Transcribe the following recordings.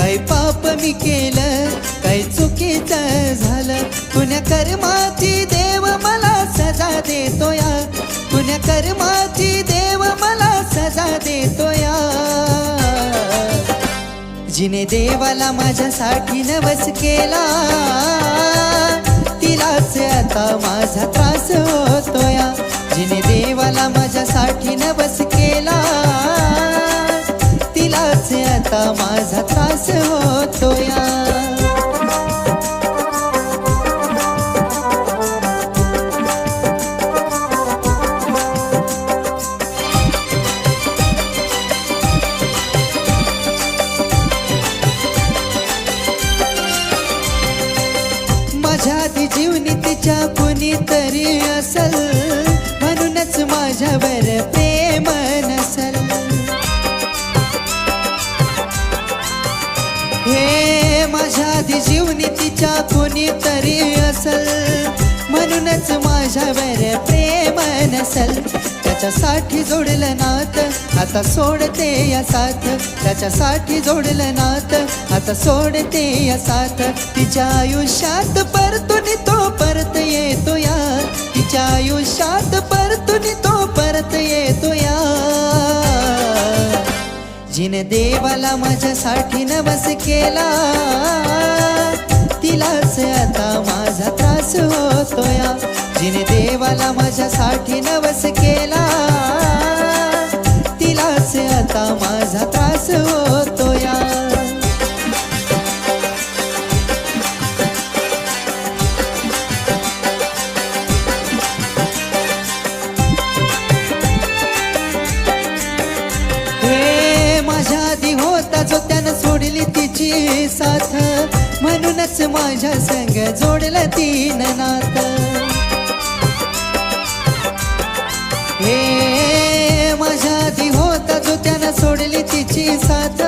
काय पाप मी केलं काही चुकीचं झालं. पुण्या कर्माची देव मला सजा देतो या पुण्या कर्माची देव मला सजा देतो या जिने देवाला माझ्यासाठी नवस केला तिलाच आता माझा त्रास होतोया. जिने देवाला माझ्यासाठी नवस केला तिलाच आता माझा तास होतो या कोणीतरी असल म्हणूनच माझ्यावर प्रेम नसल. त्याच्यासाठी जोडलं नात आता सोडते या साथ. त्याच्यासाठी जोडलं नात आता सोडते या साथ. तिच्या आयुष्यात परतून तो परत येतो या. तिच्या आयुष्यात परतून तो परत येतो या. जिने देवाला माझ्यासाठी नवस केला. तिलाच आता माझा त्रास होतोया. जिने देवाला माझ्यासाठी नवस केला. तिलाच आता माझा त्रास होतोया. माझ्या आधी होता जो त्यानं सोडली तिची साथ. म्हणूनच माझ्या संग जोडलं तीन नात. हे माझ्या आधी होता जो त्यानं सोडली तिची साथ.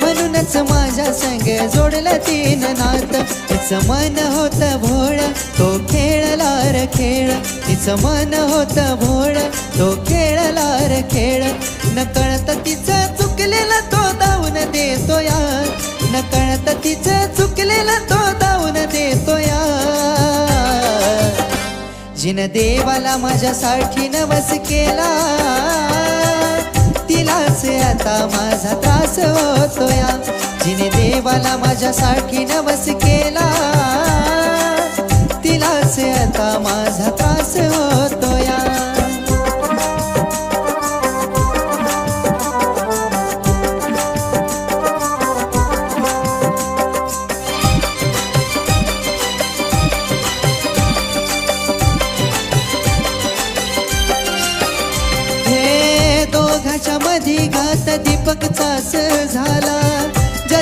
म्हणूनच माझ्या संग जोडलं तीन नात. तिचं मन होत भोळ तो खेळला र खेळ. तिचं मन होत भोळ तो खेळला र खेळ. न कळत तिचं चुकलेला तो धावून देतो यार. न कळत तिचं चुकलेला तो दावून देतो या जिन देवाला माझ्यासाठी नवस केला तिलाच आता माझा त्रास होतोया. जिने देवाला माझ्यासाठी नवस केला तिलाच आता माझा त्रास होतो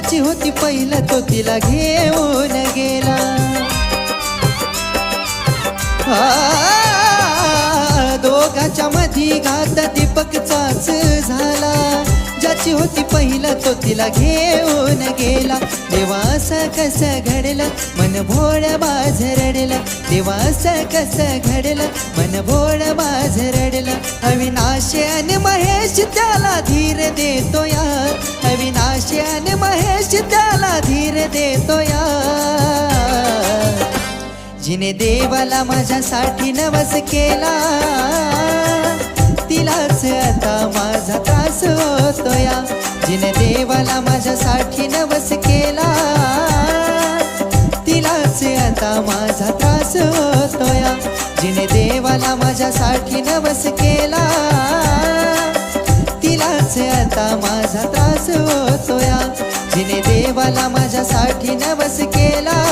ज्याची होती पहिलं तो तिला घेऊन गेला. घराच्या मधी घात दीपकचाच झाला. ज्याची होती पहिलं तो तिला घेऊन गेला. देवा असं कसं घडलं? मन भोळ बाज रडलं. देवा असं कसं घडलं? मन भोळ बाज रडलं. अविनाश आणि महेश त्याला धीर देतो यार अविनाश आणि महेश त्याला धीर देतो यार जिने देवाला माझ्यासाठी नवस केला तिलाच आता माझा त्रास होतोया. जिने देवाला माझ्यासाठी नवस केला तिलाच आता माझा त्रास होतोया. जिने देवाला माझ्यासाठी नवस केला तिलाच आता माझा त्रास होतोया. जिने देवाला माझ्यासाठी नवस केला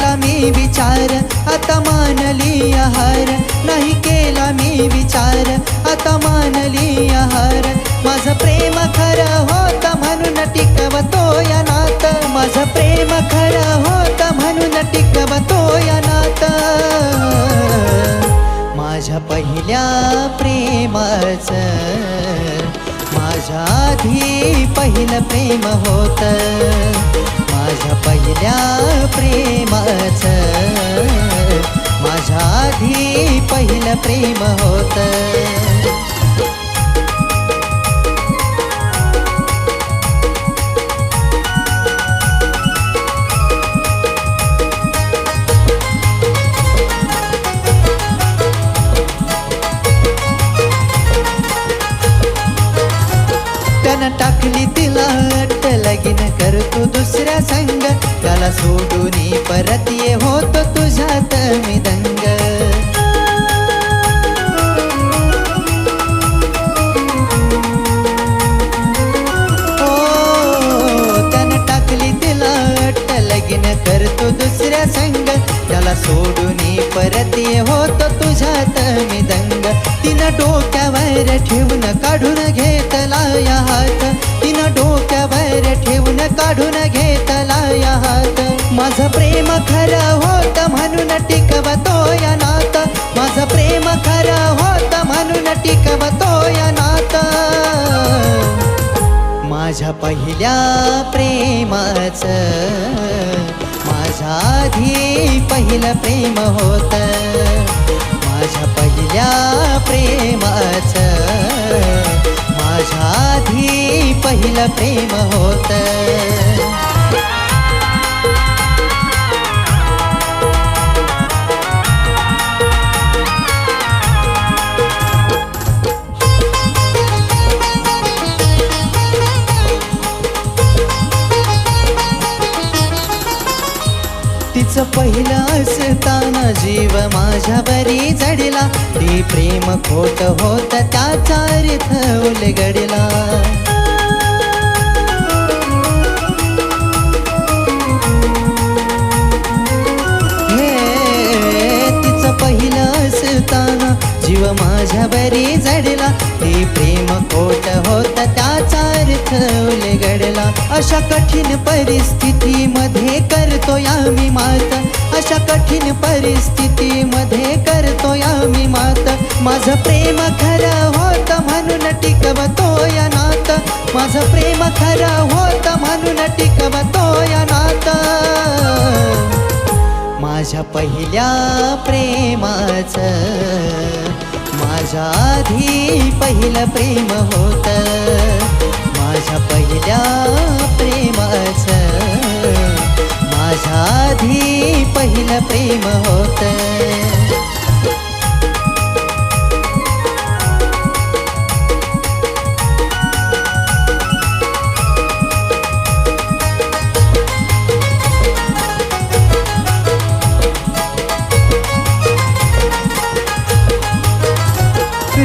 केला मी विचार आता मानली आहार. नाही केला मी विचार आता मानली आहार. माझं प्रेम खरं होतं म्हणून टिकवतो या नात. माझं प्रेम खरं होतं म्हणून टिकवतो या नात. माझ्या पहिल्या प्रेमाचं माझ्या आधी पहिलं प्रेम होतं. माझ्या पहिल्या प्रेमाच. माझ्या आधी पहिलं प्रेम होतं. काढून घेतला या हात. माझं प्रेम खरं होत म्हणून टिकवतो या नात. माझं प्रेम खरं होत म्हणून टिकवतो या नात. माझ्या पहिल्या प्रेमाच माझ्या आधी पहिलं प्रेम होत. माझ्या पहिल्या प्रेमाचं माझ्या आधी पहिलं प्रेम होतं. पहिलं असताना जीव माझ्या बरी जडला. ती प्रेम खोट होत त्याचा अर्थ उलगडला. हे तिचं पहिलं असताना जीव माझ्या बरी जडला. ते प्रेम खोट होत त्याचा अर्थ गडला. अशा कठीण परिस्थितीमध्ये करतो आम्ही मात. अशा कठीण परिस्थितीमध्ये करतो आम्ही मात. माझं प्रेम खरं होतं म्हणून टिकवतोय नात. माझं प्रेम खरं होतं म्हणून टिकवतोय नात. माझ्या पहिल्या प्रेमाचं माझ्या आधी पहिलं प्रेम होतं. माझ्या पहिल्या प्रेमाच माझ्या आधी पहिलं प्रेम होतं.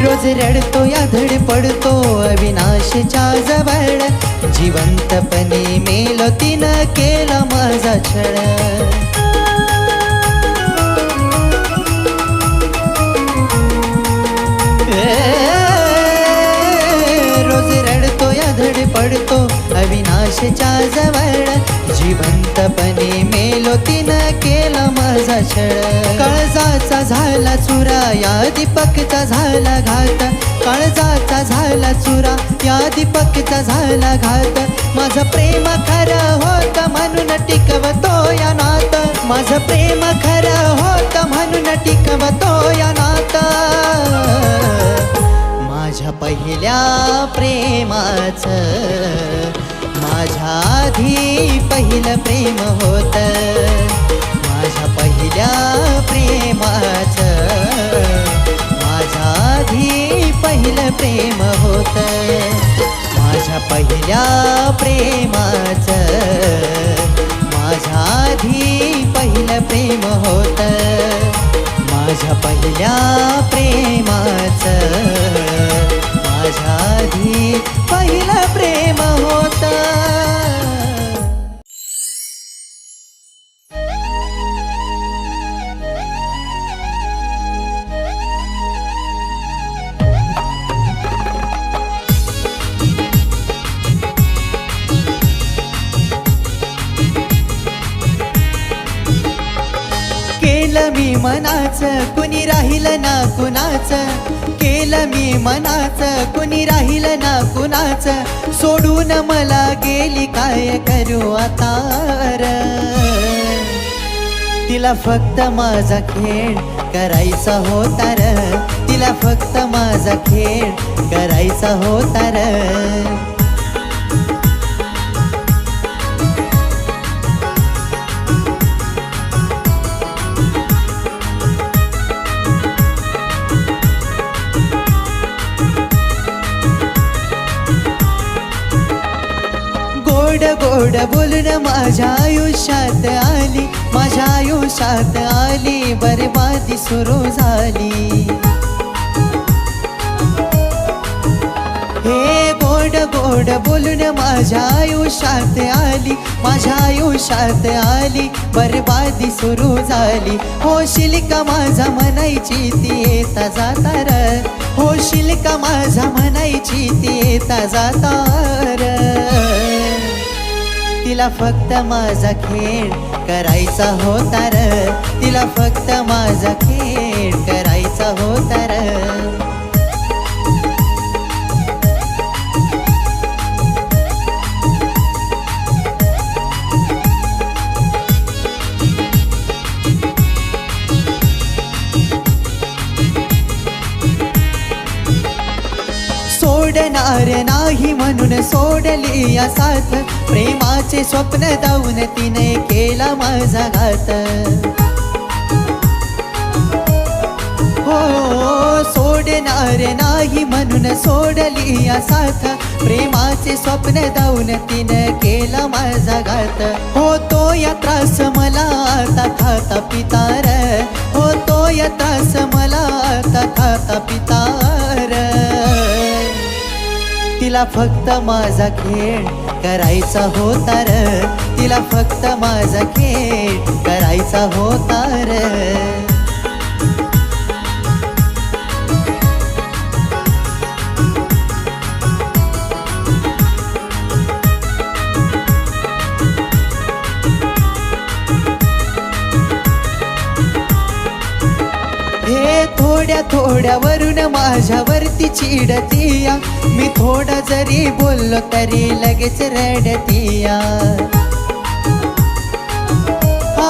रोज रडतो या धड पडतो अविनाशच्या जवळ. जिवंतपणे मेलो तिनं केला माझा छळ. धड पडतो अविनाशच्या जवळ. जिवंतपणे मेलो तिनं केला माझा छळ. काळजाचा झाला चुरा या दीपकचा झाला घात. काळजाचा झाला चुरा या दीपकचा झाला घात. माझं प्रेम खरं होत म्हणून टिकवतो या नात. माझं प्रेम खरं होत म्हणून टिकवतो या नात. पहिल्या प्रेमाच. माझ्या आधी पहिलं प्रेम होत. माझ्या पहिल्या प्रेमाच. माझ्या आधी पहिलं प्रेम होत. माझ्या पहिल्या प्रेमाच. माझ्या आधी पहिलं प्रेम होत. माझ्या पहिल्या प्रेमाचं. माझ्याधी पहिला प्रेम होता. मी मनाच कुणी राहिलं ना कुणाचं? केलं मी मनाच कुणी राहिलं ना कुणाच? सोडून मला गेली काय करू आता र? तिला फक्त माझा खेळ करायचा होता र. तिला फक्त माझा खेळ करायचा होता र. गोड बोलून माझ्या आयुष्यात आली. माझ्या आयुष्यात आली बरबादी सुरू झाली. हे गोड गोड बोलून माझ्या आयुष्यात आली. माझ्या आयुष्यात आली बरबादी सुरू झाली. होशील का माझा म्हणायची ती येता जाता र? होशील का माझा म्हणायची ती येता जाता र? तिला फक्त माझा खेळ करायचा होता र. तिला फक्त माझा खेळ करायचा होता र. होणार नाही म्हणून सोडली या साथ. प्रेमाचे स्वप्न जाऊन तिने केला माझा घात. हो सोडणार नाही म्हणून सोडली या साथ. प्रेमाचे स्वप्न जाऊन तिने केला माझा घात. होतो या त्रास मला आता खाता पितार. होतो या त्रास मला आता खाता पिता तिला फक्त माझा खेळ करायचा होता र. तिला फक्त माझा खेळ करायचा होता र. थोड्या थोड्या वरून माझ्यावरती चिडतीया. मी थोडा जरी बोललो तरी लगेच रडतीया. आ,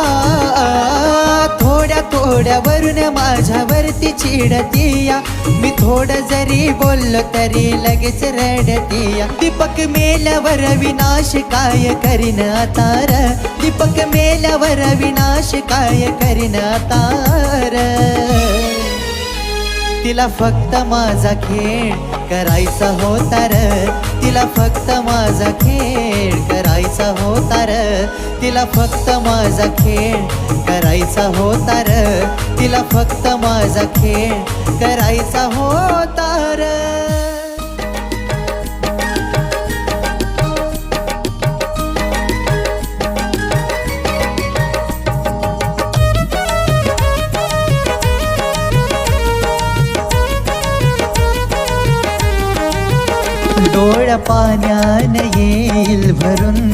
थोड्या थोड्या वरून माझ्यावरती चिडतीया. मी थोडं जरी बोललो तरी लगेच रडतीया. दीपक मेल्यावर विनाश काय करीन तार दीपक मेल्यावर विनाश काय करीन तार तिला फक्त माझा खेळ करायचा होता र. तिला फक्त माझा खेळ करायचा होता र. तिला फक्त माझा खेळ करायचा होता र. तिला फक्त माझा खेळ करायचा होता र. पाण्यान येईल भरून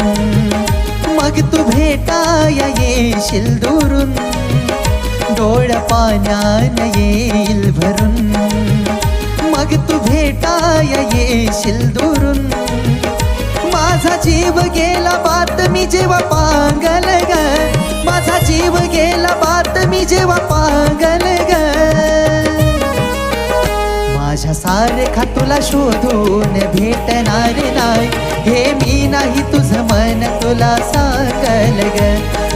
मग तू भेटाया येशील दुरून डोळ पाण्यान येईल भरून मग तू भेटाया येशील दुरून माझा जीव गेला बात मी जेव्हा पांगल ग माझा जीव गेला बात मी जेव्हा पांगल ग माझ्या सारखा तुला शोधून भेटणार नाही. हे मी नाही तुझं मन तुला सांगल ग.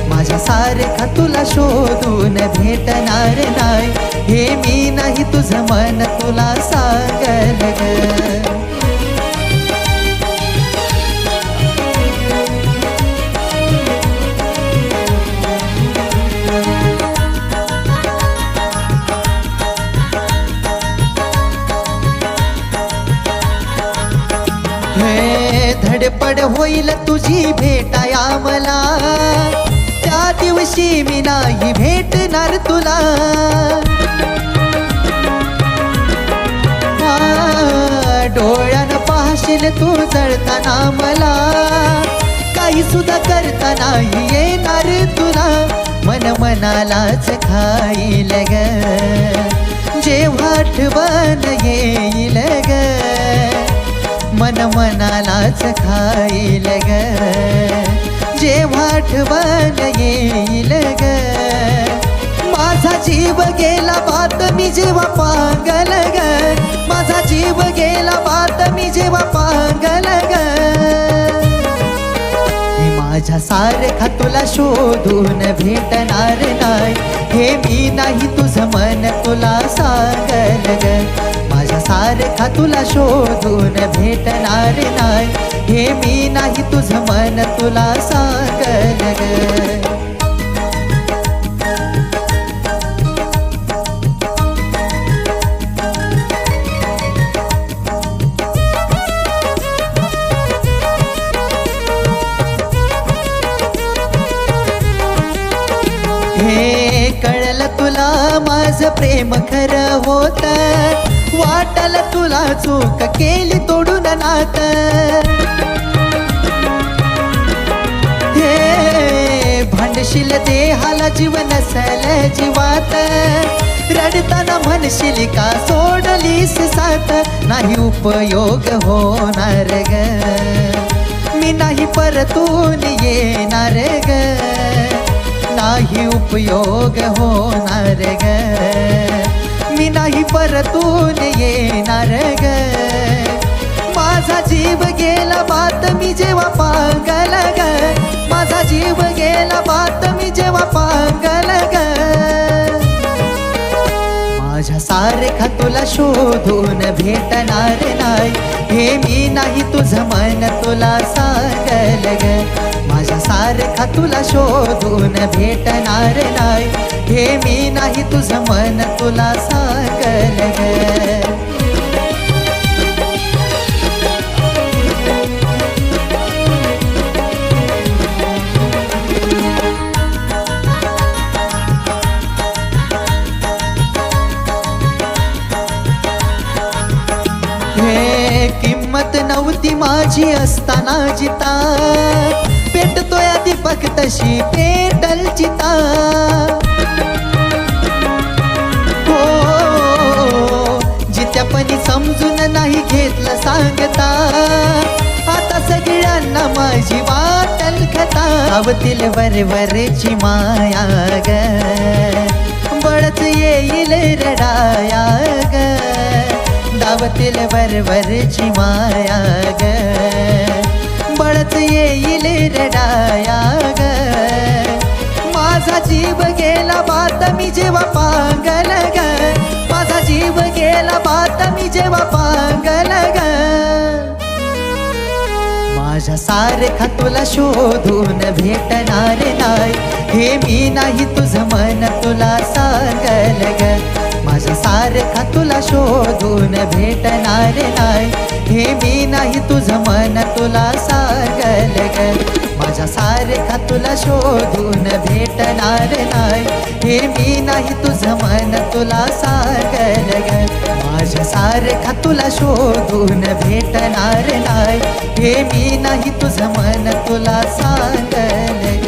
माझ्या सारखा तुला शोधून भेटणार नाही. हे मी नाही तुझं मन तुला सांगल ग. धडपड होईल तुझी भेटाया मला त्या दिवशी मी नाही भेटणार तुला. डोळ्यानं पाहशील तू जळताना मला. काही सुद्धा करता नाही येणार तुला. मन मन मनालाच खाईल ग. जेव्हा आठवण येईल ग. मन मनालाच खाईल ग. जेव्हा आठवण येईल ग. माझा जीव गेला बात मी जेव्हा पांगल ग. माझा जीव गेला बात मी जेव्हा पांगल ग. माझ्या सारखा तुला शोधून भेटणार नाही. हे मी नाही तुझं मन तुला सांगल ग सारखा तुला शोधून भेटणार नाही. हे मी नाही तुझं मन तुला सांगल हे कळलं तुला माझं प्रेम खरं होतं. वाटल तुला चूक केली तोडून नात. हे भांडशील देहाला जीव नसल जीवात. रडताना म्हणशील का सोडलीस सात. नाही उपयोग होणार ग. मी नाही परतून येणार ग. नाही उपयोग होणार ग. मी नाही परतून येणार ग. माझा जीव गेला बात मी जेव्हा पांगल ग. माझा जीव गेला बात मी जेव्हा पागल ग. माझ्या सारखा तुला शोधून भेटणार नाही. हे मी नाही तुझं मन तुला सांगल ग. माझ्या सारखा तुला शोधून भेटणार नाही. हे मी नाही तुझं मन तुला सांगल हे किंमत नव्हती माझी असताना जिता. पेटतोय दीपक तशी पेटल चिता. हो जित्यापणी समजून नाही घेतलं सांगता. आता सगळ्यांना माझी वाटल खता. अवतील वरवरची माया ग. बळच येईल रडाया ग. दावतील वरवरची माया ग. बळच येईल रडाया ग माझा जीव गेला बात मी जेव्हा पांगल ग. माझा जीव गेला बात मी जेव्हा पांगल ग. माझ्या सारखा तुला शोधून भेटणार नाही. हे मी नाही तुझं मन तुला सांगल ग. माझ्या सारखा तुला शोधून भेटणार नाही. हे मी नाही तुझं मन तुला सागल ग. माझ्या सारखा तुला शोधून भेटणार नाही. हे मी नाही तुझं मन तुला सागल ग. माझ्या सारखा तुला शोधून भेटणार नाही. हे मी नाही तुझं मन तुला सांगल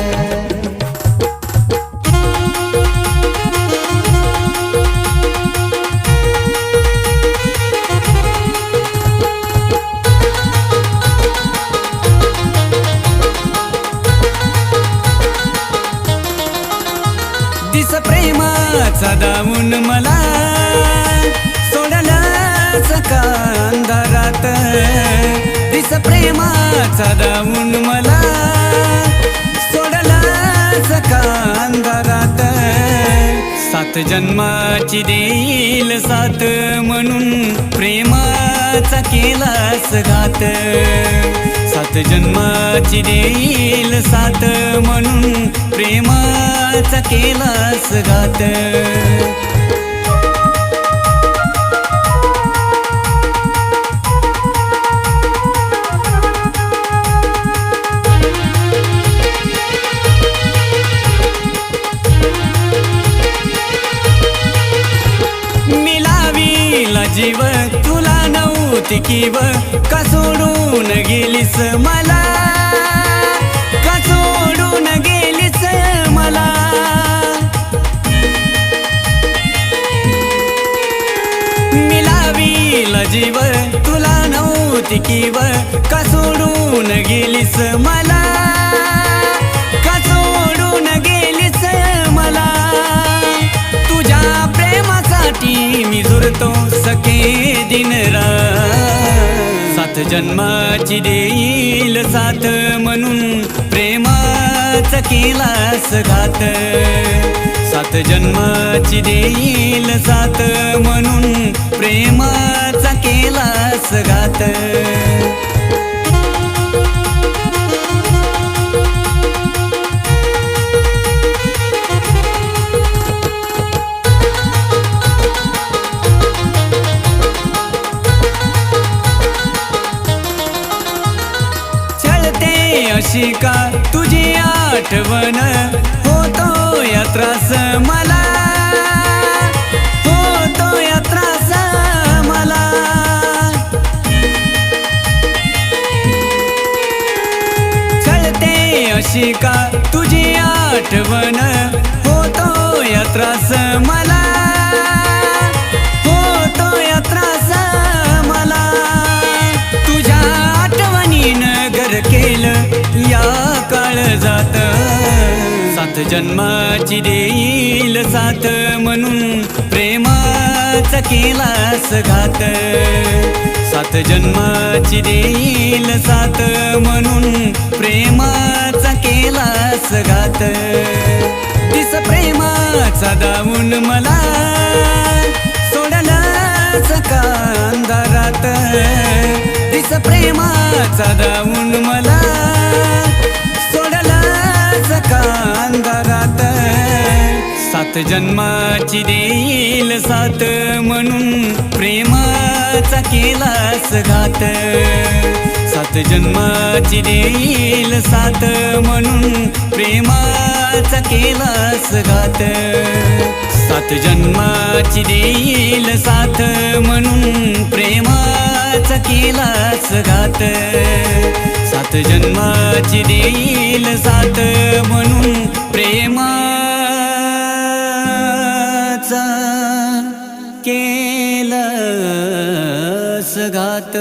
दिस प्रेमाचा दाऊन मला सोडलाच का अंधारात. सात जन्माची देईल सात म्हणून प्रेमाचा केलास घात. सात जन्माची देईल सात म्हणून प्रेमाचा केलास घात. जीव तुला नव्हती किव का सोडून गेलीस मला? का सोडून गेलीस मला? मिलावील जीव तुला नव्हती किव का सोडून गेलीस मला? प्रेमासाठी मी झुरतो सखे दिन सात जन्माची देईल साथ म्हणून प्रेमाच केलास घात. सात जन्माची देईल साथ म्हणून प्रेमाचा केलास घात. आठवण होतो या त्रास मला. होतो या त्रास मला. चलते अशी का तुझी आठवण? होतो या त्रास मला. जात. सात जन्माची देईल सात म्हणून प्रेमाचा केलास घात. सात जन्माची देईल सात म्हणून प्रेमाचा केलास घात. तिस प्रेमाचा दावून मला सोडलास का अंधारात. तिस प्रेमाचा दावून मला सात जन्माची देईल साथ म्हणून प्रेमाचा केलास घात. सात जन्माची देईल साथ म्हणून प्रेमाचा केलास घात. सात जन्माची देईल साथ म्हणून प्रेमाचा केलास घात. सात जन्माची देईल साथ म्हणून प्रेमा केलं सगात